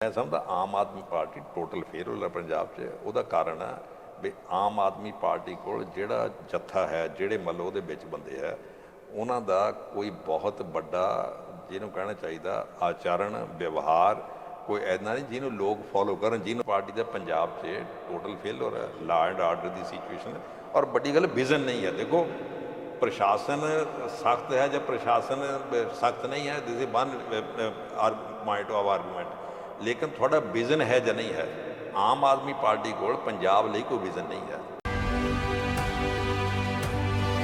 ਮੈਂ ਸਮਝਦਾ Aam Aadmi party total fail ਹੈ ਪੰਜਾਬ 'ਚ, ਉਹਦਾ ਕਾਰਨ ਆ ਵੀ ਆਮ ਆਦਮੀ ਪਾਰਟੀ ਕੋਲ ਜਿਹੜਾ ਜੱਥਾ ਹੈ, ਜਿਹੜੇ ਮਤਲਬ ਉਹਦੇ ਵਿੱਚ ਬੰਦੇ ਹੈ, ਉਹਨਾਂ ਦਾ ਕੋਈ ਬਹੁਤ ਵੱਡਾ ਜਿਹਨੂੰ ਕਹਿਣਾ ਚਾਹੀਦਾ ਆਚਰਣ, ਵਿਵਹਾਰ, ਕੋਈ ਐਨਾ ਨਹੀਂ ਜਿਹਨੂੰ ਲੋਕ ਫੋਲੋ ਕਰਨ, ਜਿਹਨੂੰ ਪਾਰਟੀ ਦਾ ਪੰਜਾਬ 'ਚ ਟੋਟਲ ਫੇਲ ਫੇਲਰ ਹੈ law and order the situation ਔਰ ਵੱਡੀ ਗੱਲ ਵਿਜ਼ਨ ਨਹੀਂ ਹੈ। ਦੇਖੋ, ਪ੍ਰਸ਼ਾਸਨ ਸਖਤ ਹੈ ਜਾਂ ਪ੍ਰਸ਼ਾਸਨ ਸਖਤ ਨਹੀਂ ਹੈ this is one point of argument ਲੇਕਿਨ ਤੁਹਾਡਾ ਵਿਜ਼ਨ ਹੈ ਜਾਂ ਨਹੀਂ ਹੈ? ਆਮ ਆਦਮੀ ਪਾਰਟੀ ਕੋਲ ਪੰਜਾਬ ਲਈ ਕੋਈ ਵਿਜ਼ਨ ਨਹੀਂ ਹੈ।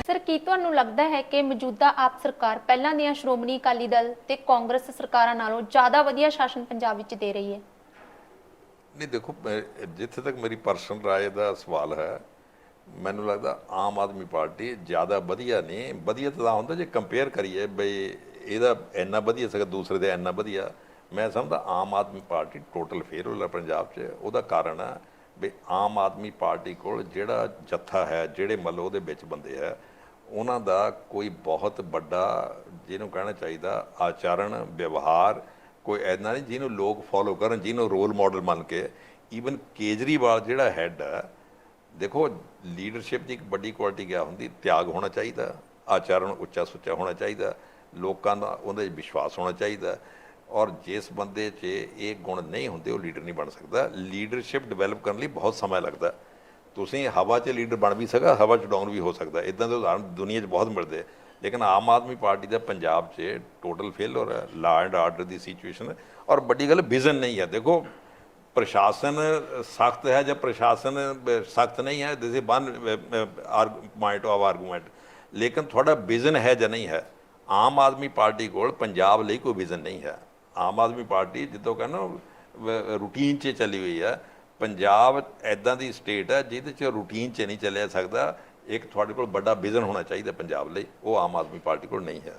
ਸਰ ਕੀ ਤੁਹਾਨੂੰ ਲੱਗਦਾ ਹੈ ਕਿ ਮੌਜੂਦਾ ਆਪ ਸਰਕਾਰ ਪਹਿਲਾਂ ਦੀਆਂ ਸ਼੍ਰੋਮਣੀ ਅਕਾਲੀ ਦਲ ਤੇ ਕਾਂਗਰਸ ਸਰਕਾਰਾਂ ਨਾਲੋਂ ਜ਼ਿਆਦਾ ਵਧੀਆ ਸ਼ਾਸਨ ਪੰਜਾਬ ਵਿੱਚ ਦੇ ਰਹੀ ਹੈ? ਨਹੀਂ ਦੇਖੋ ਜਿੱਥੇ ਤੱਕ ਮੇਰੀ ਪਰਸਨਲ ਰਾਏ ਦਾ ਸਵਾਲ ਹੈ ਮੈਨੂੰ ਲੱਗਦਾ ਆਮ ਆਦਮੀ ਪਾਰਟੀ ਜ਼ਿਆਦਾ ਵਧੀਆ ਨਹੀਂ। ਵਧੀਆ ਤਾਂ ਹੁੰਦਾ ਜੇ ਕੰਪੇਅਰ ਕਰੀਏ ਬਈ ਇਹਦਾ ਇੰਨਾ ਵਧੀਆ ਸੀਗਾ ਦੂਸਰੇ ਦੇ ਇੰਨਾ ਵਧੀਆ। ਮੈਂ ਸਮਝਦਾ Aam Aadmi party total fail ਹੈ ਪੰਜਾਬ 'ਚ, ਉਹਦਾ ਕਾਰਨ ਹੈ ਵੀ ਆਮ ਆਦਮੀ ਪਾਰਟੀ ਕੋਲ ਜਿਹੜਾ ਜੱਥਾ ਹੈ, ਜਿਹੜੇ ਮਤਲਬ ਉਹਦੇ ਵਿੱਚ ਬੰਦੇ ਹੈ, ਉਹਨਾਂ ਦਾ ਕੋਈ ਬਹੁਤ ਵੱਡਾ ਜਿਹਨੂੰ ਕਹਿਣਾ ਚਾਹੀਦਾ ਆਚਰਣ, ਵਿਵਹਾਰ, ਕੋਈ ਐਨਾ ਨਹੀਂ ਜਿਹਨੂੰ ਲੋਕ ਫੋਲੋ ਕਰਨ, ਜਿਹਨੂੰ ਰੋਲ ਮਾਡਲ ਮੰਨ ਕੇ ਈਵਨ ਕੇਜਰੀਵਾਲ ਜਿਹੜਾ ਹੈੱਡ ਹੈ, ਦੇਖੋ ਲੀਡਰਸ਼ਿਪ ਦੀ ਇੱਕ ਵੱਡੀ ਕੁਆਲਿਟੀ ਕਿਆ ਹੁੰਦੀ, ਤਿਆਗ ਹੋਣਾ ਚਾਹੀਦਾ, ਆਚਰਣ ਉੱਚਾ ਸੁੱਚਾ ਹੋਣਾ ਚਾਹੀਦਾ, ਲੋਕਾਂ ਦਾ ਉਹਦੇ 'ਚ ਵਿਸ਼ਵਾਸ ਹੋਣਾ ਚਾਹੀਦਾ। ਔਰ ਜਿਸ ਬੰਦੇ 'ਚ ਇਹ ਗੁਣ ਨਹੀਂ ਹੁੰਦੇ, ਉਹ ਲੀਡਰ ਨਹੀਂ ਬਣ ਸਕਦਾ। ਲੀਡਰਸ਼ਿਪ ਡਿਵੈਲਪ ਕਰਨ ਲਈ ਬਹੁਤ ਸਮਾਂ ਲੱਗਦਾ। ਤੁਸੀਂ ਹਵਾ 'ਚ ਲੀਡਰ ਬਣ ਵੀ ਸਕਾ ਹਵਾ 'ਚ ਡਾਊਨ ਵੀ ਹੋ ਸਕਦਾ। ਇਦਾਂ ਦੇ ਉਦਾਹਰਣ ਦੁਨੀਆ 'ਚ ਬਹੁਤ ਮਿਲਦੇ ਲੇਕਿਨ ਆਮ ਆਦਮੀ ਪਾਰਟੀ ਦਾ ਪੰਜਾਬ 'ਚ ਟੋਟਲ ਫੇਲਰ ਹੈ law and order the situation ਔਰ ਵੱਡੀ ਗੱਲ ਵਿਜ਼ਨ ਨਹੀਂ ਹੈ। ਦੇਖੋ, ਪ੍ਰਸ਼ਾਸਨ ਸਖਤ ਹੈ ਜਾਂ ਪ੍ਰਸ਼ਾਸਨ ਸਖਤ ਨਹੀਂ ਹੈ this is one point of argument ਲੇਕਿਨ ਤੁਹਾਡਾ ਵਿਜ਼ਨ ਹੈ ਜਾਂ ਨਹੀਂ ਹੈ, ਆਮ ਆਦਮੀ ਪਾਰਟੀ ਕੋਲ ਪੰਜਾਬ ਲਈ ਕੋਈ ਵਿਜ਼ਨ ਨਹੀਂ ਹੈ। ਆਮ ਆਦਮੀ ਪਾਰਟੀ ਜਿੱਦੋਂ ਕਹਿੰਦਾ ਰੂਟੀਨ 'ਚ ਚੱਲੀ ਹੋਈ ਆ, ਪੰਜਾਬ ਐਦਾਂ ਦੀ ਸਟੇਟ ਹੈ ਜਿਹਦੇ 'ਚ ਰੂਟੀਨ 'ਚ ਨਹੀਂ ਚੱਲਿਆ ਸਕਦਾ, ਇੱਕ ਤੁਹਾਡੇ ਕੋਲ ਵੱਡਾ ਵਿਜ਼ਨ ਹੋਣਾ ਚਾਹੀਦਾ ਪੰਜਾਬ ਲਈ, ਉਹ ਆਮ ਆਦਮੀ ਪਾਰਟੀ ਕੋਲ ਨਹੀਂ ਹੈ।